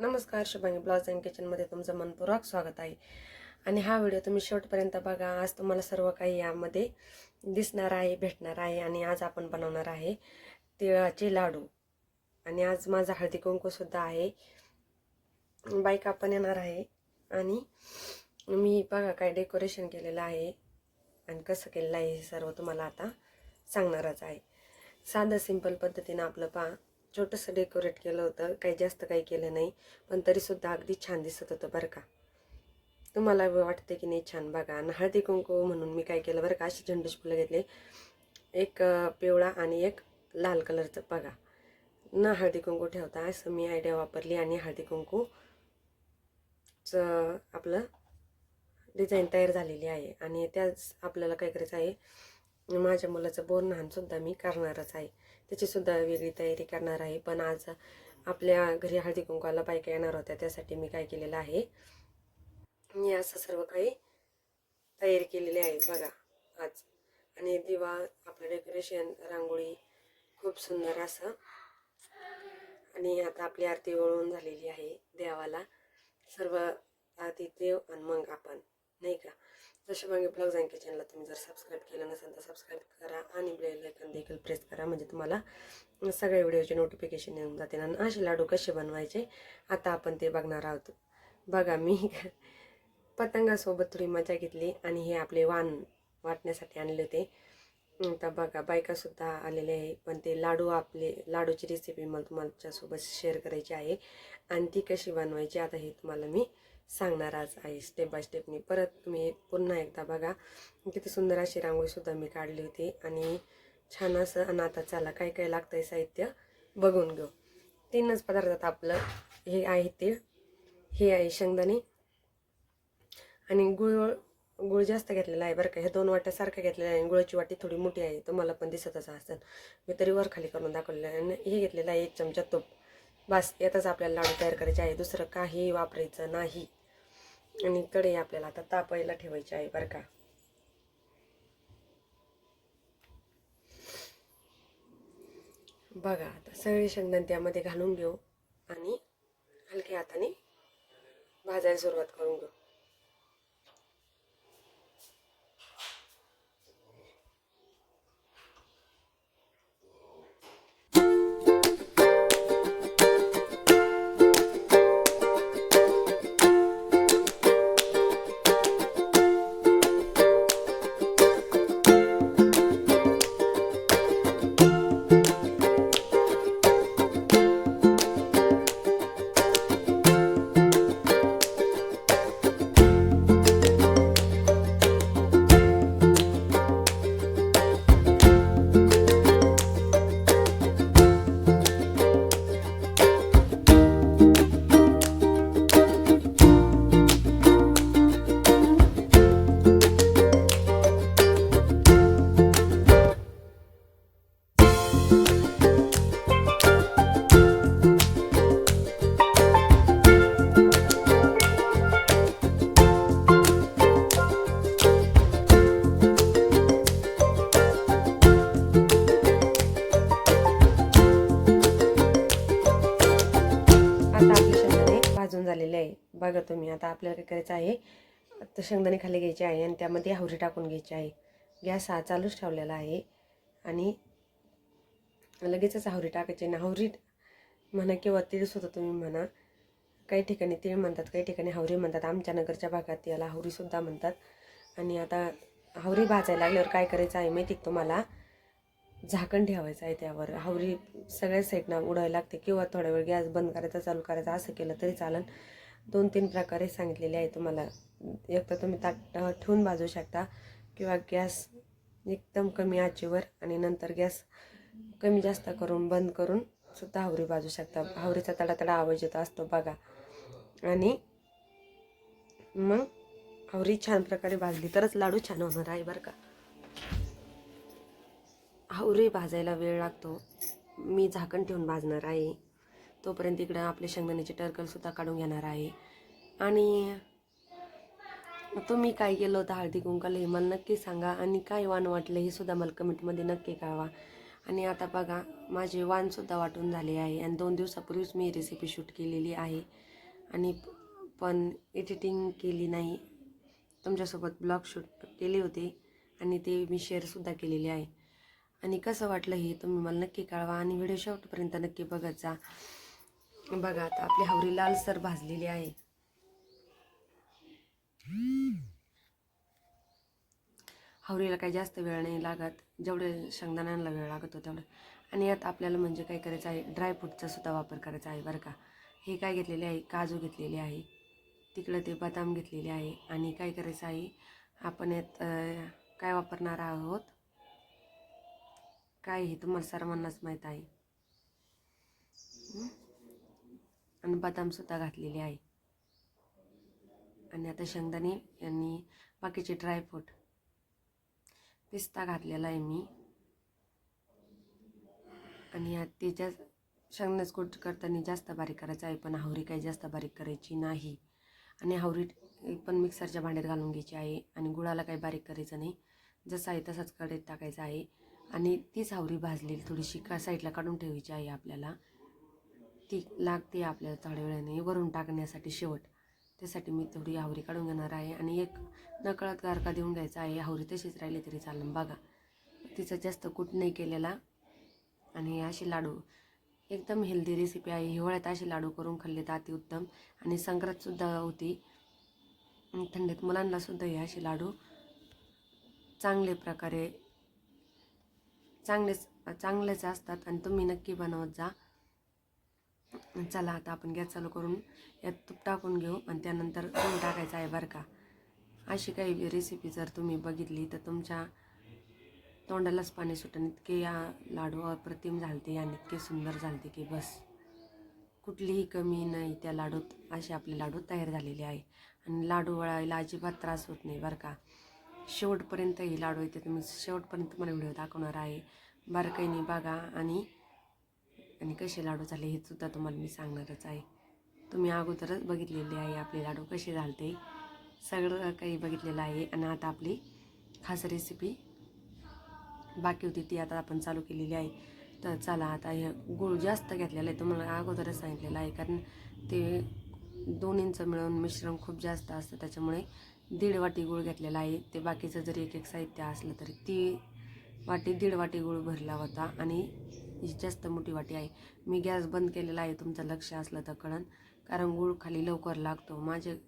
नमस्कार Shubhangi blouse and किचनमध्ये तुमचं मनपूर्वक स्वागत आहे. आणि हा व्हिडिओ तुम्ही शेवटपर्यंत बघा. आज तुम्हाला सर्व काही यामध्ये दिसणार आहे भेटणार आहे आणि आज आपण बनवणार आहे तिळाचे लाडू. आणि आज माझा हळदी कुंकूसुद्धा आहे. बाईक आपण येणार आहे आणि मी बघा काय डेकोरेशन केलेलं आहे आणि कसं केलेलं आहे हे सर्व तुम्हाला आता सांगणारच आहे. साधं सिंपल पद्धतीनं आपलं पा छोटंसं डेकोरेट केलं होतं. काही जास्त काही केलं नाही पण तरीसुद्धा अगदी छान दिसत होतं बरं का. तुम्हाला वाटते की नाही छान? बघा आणि हळदी कुंकू म्हणून मी काय केलं बरं का असे झेंडूची फुलं घेतले. एक पिवळा आणि एक लाल कलरचं बघा. न हळदी कुंकू ठेवता असं मी आयडिया वापरली आणि हळदी कुंकूचं आपलं डिझाईन तयार झालेली आहे. आणि त्याच आपल्याला काय करायचं आहे माझ्या मुलाचं बोरनहानसुद्धा मी करणारच आहे. त्याचीसुद्धा वेगळी तयारी करणार आहे. पण आज आपल्या घरी हळदी कुंकवाला बायका येणार होत्या. त्यासाठी मी काय केलेलं आहे? मी असं सर्व काही तयारी केलेली आहे बघा आज. आणि दिवा आपलं डेकोरेशन रांगोळी खूप सुंदर असं. आणि आता आपली आरती वळून झालेली आहे देवाला. सर्व आरती देव आणि मग आपण. नाही का? जसे मग ब्लॉग जाईन किचनला तुम्ही जर सबस्क्राईब केलं नसेल तर सबस्क्राईब करा आणि बेल आयकन देखील प्रेस करा. म्हणजे तुम्हाला सगळ्या व्हिडिओचे नोटिफिकेशन येऊन जाते आणि असे लाडू कसे बनवायचे आता आपण ते बघणार आहोत. बघा मी पतंगासोबत थोडी मजा घेतली आणि हे आपले वाण वाटण्यासाठी आणले होते आता बघा बायकासुद्धा आलेले आहे पण ते लाडू आपले लाडूची रेसिपी मला तुमच्यासोबत शेअर करायची आहे. आणि ती कशी बनवायची आता हे तुम्हाला मी सांगणार आज आई स्टेप बाय स्टेपनी परत तुम्ही पुन्हा एकदा बघा किती सुंदर अशी रांगोळीसुद्धा मी काढली होती. आणि छान असं आणि आता चला काय काय लागतं आहे साहित्य बघून घेऊ. तीनच पदार्थात आपलं हे आहे तीळ हे आहे शेंगदाणे. आणि गुळ गुळ जास्त घेतलेला आहे बरं का. हे दोन वाट्या घेतलेलं घेतलेल्या आहे. गुळाची वाटी थोडी मोठी आहे तुम्हाला पण दिसतच असेल. मी तरी वर खाली करून दाखवलेलं आहे. आणि हे घेतलेलं आहे एक चमचा तूप. बस यातच आपल्याला लाडू तयार करायचे आहे. दुसरं काही वापरायचं नाही. आणि कढई आपल्याला आता तापायला ठेवायची आहे बरं का. बघा आता सगळे शेंगदाणे त्यामध्ये घालून घेऊ आणि हलक्या हाताने भाजायला सुरुवात करून घेऊ. बघा तुम्ही आता आपल्याला काय करायचं आहे तर शेंगदाणे खाली घ्यायचे आहे आणि त्यामध्ये हावरी टाकून घ्यायची आहे. गॅस हा चालूच ठेवलेला आहे आणि लगेचच हावरी टाकायची आणि हावरी म्हणा किंवा तीळसुद्धा तुम्ही म्हणा काही ठिकाणी तीळ म्हणतात काही ठिकाणी हावरी म्हणतात. आमच्या नगरच्या भागात याला हावरीसुद्धा म्हणतात. आणि आता हावरी भाजायला लागल्यावर काय करायचं आहे माहिती तुम्हाला? झाकण ठेवायचं आहे त्यावर. हावरी सगळ्या साईडनं उडायला लागते. किंवा थोडा वेळ गॅस बंद करायचा चालू करायचा असं केलं तरी चालेल दोन तीन प्रकारे सांगितलेले आहे तुम्हाला. एक तर तुम्ही ताट ठेवून भाजू शकता किंवा गॅस एकदम कमी आचेवर आणि नंतर गॅस कमी जास्त करून बंद करून सुद्धा हावरी भाजू शकता. हावरीचा तडातडा आवाज येत असतो बघा. आणि मग हावरी छान प्रकारे भाजली तरच लाडू छान होणार आहे बरं का. हावरी भाजायला वेळ लागतो. मी झाकण ठेवून भाजणार आहे. तोपर्यंत इकडं आपले शेंगदाण्याचे टर्कलसुद्धा काढून घेणार आहे. आणि तुम्ही काय केलं होतं? हळदी कुंकाला हे मला नक्की सांगा. आणि काय वाण वाटलं हे सुद्धा मला कमेंटमध्ये नक्की कळवा. आणि आता बघा माझे वाणसुद्धा वाटून झाले आहे. आणि दोन दिवसापूर्वीच मी रेसिपी शूट केलेली आहे. आणि पण एडिटिंग केली नाही. तुमच्यासोबत ब्लॉग शूट केले होते. आणि ते मी शेअरसुद्धा केलेले आहे. आणि कसं वाटलं हे तुम्ही मला नक्की कळवा. आणि व्हिडिओ शेवटपर्यंत नक्की बघत जा. बघा आता आपली हावरी लालसर भाजलेली आहे. हावरीला काही जास्त वेळ नाही लागत. जेवढे शेंगदाण्यांना वेळ लागतो तेवढं. आणि यात आपल्याला म्हणजे काय करायचं आहे? ड्रायफ्रूटचा सुद्धा वापर करायचा आहे बरं का. हे काय घेतलेले आहे? काजू घेतलेले आहे. तिकडं ते बदाम घेतलेले आहे. आणि काय करायचं आहे? आपण यात काय वापरणार आहोत? काय हे तुम्हाला सर्वांनाच माहीत आहे. आणि बदामसुद्धा घातलेले आहे. आणि आता शेंगदाणे यांनी बाकीचे ड्रायफ्रूट पिस्ता घातलेला आहे मी. आणि त्याच्या शेंगदाच कोट कुट करताना जास्त बारीक करायचं आहे पण हावरी काही जास्त बारीक करायची नाही. आणि हावरी पण मिक्सरच्या भांड्यात घालून घ्यायची आहे आणि गुळाला काही बारीक करायचं नाही. जसं आहे तसाच कढईत टाकायचं आहे. आणि तीच हावरी भाजलेली थोडीशी का साईडला काढून ठेवायची आहे आपल्याला. ती लागते आपल्याला थोड्या वेळाने वरून टाकण्यासाठी शेवट. त्यासाठी मी थोडी हावरी काढून घेणार आहे आणि एक नकळत गारका देऊन घ्यायचा आहे. हावरी तशीच राहिली तरी चालेल. बघा तिचा जास्त कूट नाही केलेला. आणि असे लाडू एकदम हेल्दी रेसिपी आहे. हिवाळ्यात असे लाडू करून खाल्ले तर अतिउत्तम. आणि संक्रांतसुद्धा होती. थंडीत मुलांनासुद्धा हे असे लाडू चांगले प्रकारे चांगलेच चांगलेच असतात. आणि तुम्ही नक्की बनवत जा. चला आता आपण गॅस चालू करून यात तूप टाकून घेऊ आणि त्यानंतर तूप टाकायचं आहे बरं का. अशी काही रेसिपी जर तुम्ही बघितली तर तुमच्या तोंडालाच पाणी सुटणं इतके या लाडू अप्रतिम झालते आणि इतके सुंदर झालते की बस. कुठलीही कमी नाही त्या लाडूत असे आपले लाडू तयार झालेले आहे. आणि लाडू वळायला अजिबात त्रास होत नाही बरं का. शेवटपर्यंत ही लाडू येते तुम्ही शेवटपर्यंत तुम्हाला व्हिडिओ दाखवणार आहे. बारकाईने बघा आणि आणि कसे लाडू झाले हे सुद्धा तुम्हाला मी सांगणारच आहे. तुम्ही अगोदरच बघितलेले आहे आपले लाडू कसे झालते. सगळं काही बघितलेलं आहे आणि आता आपली खास रेसिपी बाकी होती ती आता आपण चालू केलेली आहे. तर चला आता हे गूळ जास्त घेतलेलं आहे. तुम्हाला अगोदरच सांगितलेलं आहे कारण ते दोन्हींचं मिळून मिश्रण खूप जास्त असतं. त्याच्यामुळे दीड वाटी गूळ घेतलेला आहे. ते बाकीचं जरी एक एक साहित्य असलं तरी ती वाटी दीड वाटी गूळ भरला होता आणि ही जास्त मोठी वाटी आहे. मी गॅस बंद केलेला आहे तुमचं लक्ष असलं तर कळण कारण गुळ खाली लवकर लागतो. माझे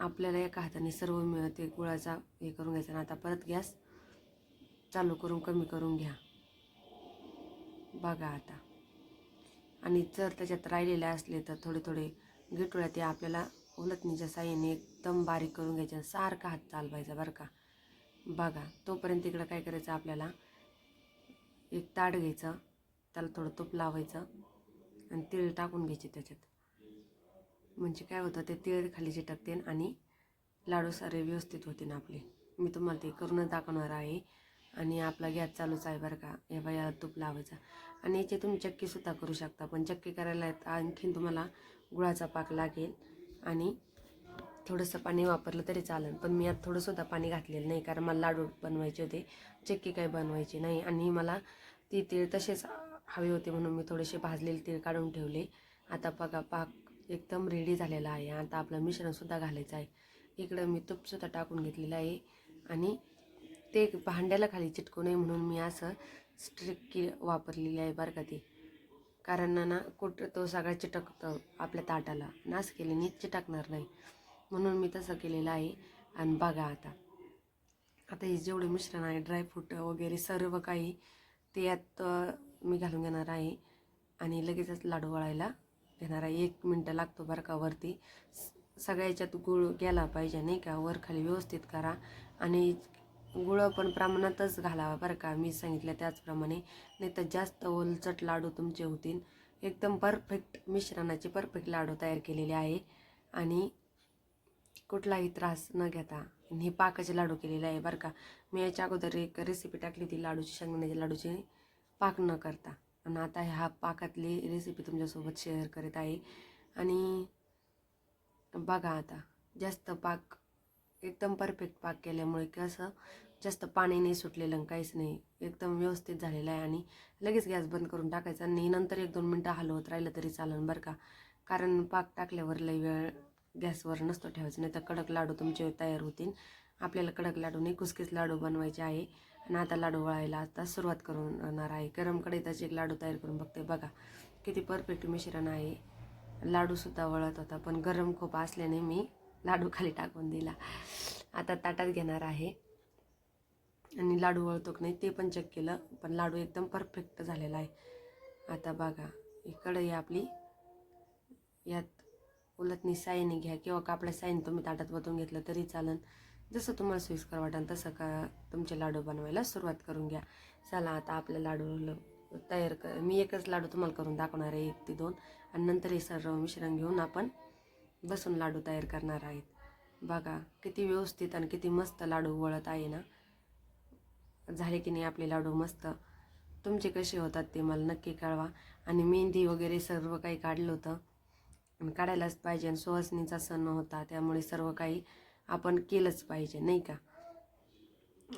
आपल्याला एका हाताने सर्व मिळते गुळाचा हे करून घ्यायचा. आणि आता परत गॅस चालू करून कमी करून घ्या. बघा आता. आणि जर त्याच्यात राहिलेले असले तर थोडे थोडे गिटोळ्या ते आपल्याला उलटणीच्या साह्याने एकदम बारीक करून घ्यायचे सारखा हात चालवायचा बरं का. बघा तोपर्यंत इकडं काय करायचं आपल्याला? एक ताट घ्यायचं त्याला थोडं तूप लावायचं आणि तीळ टाकून घ्यायचे त्याच्यात. म्हणजे काय होतं ते तीळ खाली चिटकते आणि लाडू सारे व्यवस्थित होते ना आपले. मी तुम्हाला ते करूनच दाखवणार आहे. आणि आपला गॅस चालूच आहे बरं का. या बाया तूप लावायचा. आणि याची तुम्ही चक्कीसुद्धा करू शकता. पण चक्की करायला आणखीन तुम्हाला गुळाचा पाक लागेल. आणि थोडंसं पाणी वापरलं तरी चालेल पण मी आता थोडंसुद्धा पाणी घातलेलं नाही कारण मला लाडू बनवायचे होते चक्की काही बनवायची नाही आणि मला ती तीळ तसेच हवे होते म्हणून मी थोडेसे भाजलेले तीळ काढून ठेवले. आता बघा पाक एकदम रेडी झालेला आहे. आता आपलं मिश्रणसुद्धा घालायचं आहे. इकडं मी तूपसुद्धा टाकून घेतलेलं आहे. आणि ते भांड्याला खाली चिटकू नये म्हणून मी असं स्ट्रिक्की वापरलेली आहे बरं का ती. कारण ना ना कुठं तो सगळा चिटकतो आपल्या ताटाला. नास केल्याने चिटकणार नाही. म्हणून मी तसं केलेलं आहे. आणि बघा आता. आता हे जेवढे मिश्रण आहे ड्रायफ्रूट वगैरे सर्व काही ते यात मी घालून घेणार आहे. आणि लगेचच लाडू वळायला घेणार आहे. एक मिनटं लागतो बरं का वरती. स- सगळ्या याच्यात गुळ गेला पाहिजे नाही का? वर खाली व्यवस्थित करा. आणि गुळ पण प्रमाणातच घालावा बरं का. मी सांगितलं त्याचप्रमाणे. नाही तर जास्त ओलचट लाडू तुमचे होतील. एकदम परफेक्ट मिश्रणाचे परफेक्ट लाडू तयार केलेले आहे. आणि कुठलाही त्रास न घेता हे पाकाचे लाडू केलेले आहे बरं का. मी याच्या अगोदर एक रेसिपी टाकली होती लाडूची शेंगण्याच्या लाडूची. पाक न करता. आणि आता ह्या पाकातली रेसिपी तुमच्यासोबत शेअर करत आहे. आणि बघा आता जास्त पाक एकदम परफेक्ट पाक केल्यामुळे कसं जास्त पाणी नाही सुटलेलं काहीच नाही. एकदम व्यवस्थित झालेलं आहे आणि लगेच गॅस बंद करून टाकायचा आणि नंतर एक दोन मिनटं हलवत राहिलं तरी चालेल बरं का. कारण पाक टाकल्यावर लई वेळ गॅसवर नसतो ठेवायचं नाही तर कडक लाडू तुमचे तयार होतील. आपल्याला कडक लाडू नाही कुसकीच लाडू बनवायचे आहे. आणि आता लाडू वळायला आता सुरुवात करून आहे. गरम त्याचे एक लाडू तयार करून बघते. बघा किती परफेक्ट मिश्रण आहे. लाडूसुद्धा वळत होता पण गरम खूप असल्याने मी लाडू खाली टाकून दिला. आता ताटात घेणार आहे. आणि लाडू वळतो की नाही ते पण चेक केलं पण लाडू एकदम परफेक्ट झालेला आहे. आता बघा ही कढई आपली यात उलटणी साईने घ्या किंवा कापड्या साईन तुम्ही ताटात वतून घेतलं तरी चालन. जसं तुम्हाला सोयीस्कर वाटेल तसं का तुमचे लाडू बनवायला सुरुवात करून घ्या. चला आता आपल्या लाडू तयार कर मी एकच लाडू तुम्हाला करून दाखवणार आहे एक ते दोन. आणि नंतर हे सर्व मिश्रण घेऊन आपण बसून लाडू तयार करणार आहेत. बघा किती व्यवस्थित आणि किती मस्त लाडू वळत आहे ना. झाले की नाही आपले लाडू मस्त. तुमचे कसे होतात ते मला नक्की कळवा. आणि मेहंदी वगैरे सर्व काही काढलं होतं. काढायलाच पाहिजे आणि सुहासनीचा सण होता त्यामुळे सर्व काही आपण केलंच पाहिजे नाही का?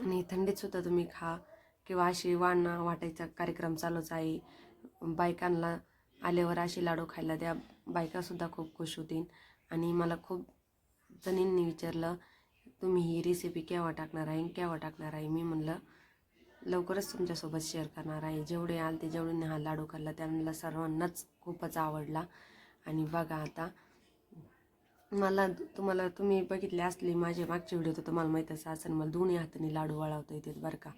आणि थंडीतसुद्धा तुम्ही खा किंवा अशी वाणा वाटायचा कार्यक्रम चालूच आहे. बायकांना आल्यावर अशी लाडू खायला द्या. बायकासुद्धा खूप खुश होतील. आणि मला खूप जणींनी विचारलं तुम्ही ही रेसिपी केव्हा टाकणार आहे? केव्हा टाकणार आहे? मी म्हणलं लवकरच तुमच्यासोबत शेअर करणार आहे. जेवढे आलते ते जेवढे हा लाडू खाल्ला त्यांना सर्वांनाच खूपच आवडला. आणि बघा आता मला तुम्हाला तुम्ही बघितले असले माझे मागचे व्हिडिओ तर तुम्हाला माहीत असं असं मला दोन्ही हाताने लाडू वळवता येतात बरं का.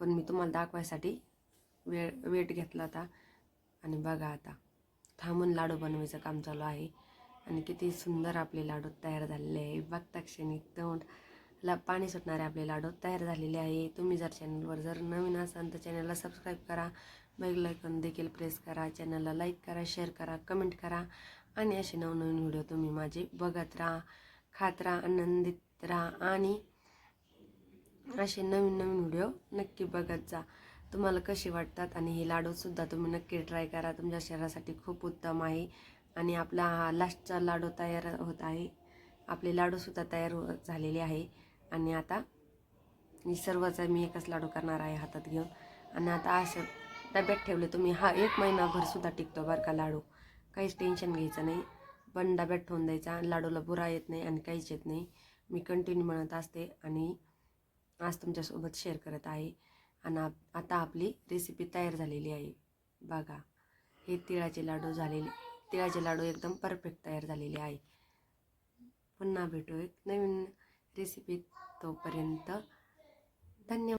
पण मी तुम्हाला दाखवायसाठी वे वेट घेतला होता. आणि बघा आता थांबून लाडू बनवायचं काम चालू आहे. आणि किती सुंदर आपले लाडू तयार झालेले आहे. बघता क्षणी तोंड ला पाणी सुटणारे आपले लाडू तयार झालेले आहे. तुम्ही जर चॅनलवर जर नवीन असाल तर चॅनलला सबस्क्राईब करा. बेल आयकॉन देखील प्रेस करा चॅनलला लाईक करा शेअर करा कमेंट करा आणि असे नवनवीन व्हिडिओ तुम्ही माझे बघत राहा खात राहा आनंदित राहा आणि असे नवीन नवीन व्हिडिओ नक्की बघत जा. तुम्हाला कसे वाटतात आणि हे लाडूसुद्धा तुम्ही नक्की ट्राय करा. तुमच्या शरीरासाठी खूप उत्तम आहे आणि आपला हा लास्टचा लाडू तयार होत आहे. आपले लाडूसुद्धा तयार हो झालेले आहे. आणि आता सर्वच मी एकच लाडू करणार आहे हातात घेऊन. आणि आता असं डब्यात ठेवले तुम्ही. हा एक महिनाभरसुद्धा टिकतो बरं का लाडू. काहीच टेन्शन घ्यायचं नाही. पण डब्यात ठेवून द्यायचा. लाडूला बुरा येत नाही आणि काहीच येत नाही. मी कंटिन्यू म्हणत असते आणि आज तुमच्यासोबत शेअर करत आहे. आणि आता आपली रेसिपी तयार झालेली आहे. बघा. हे तिळाचे लाडू झालेले तिळाचे लाडू एकदम परफेक्ट तयार झालेले आहे. पुन्हा भेटू एक नवीन रेसिपी तोपर्यंत. धन्यवाद.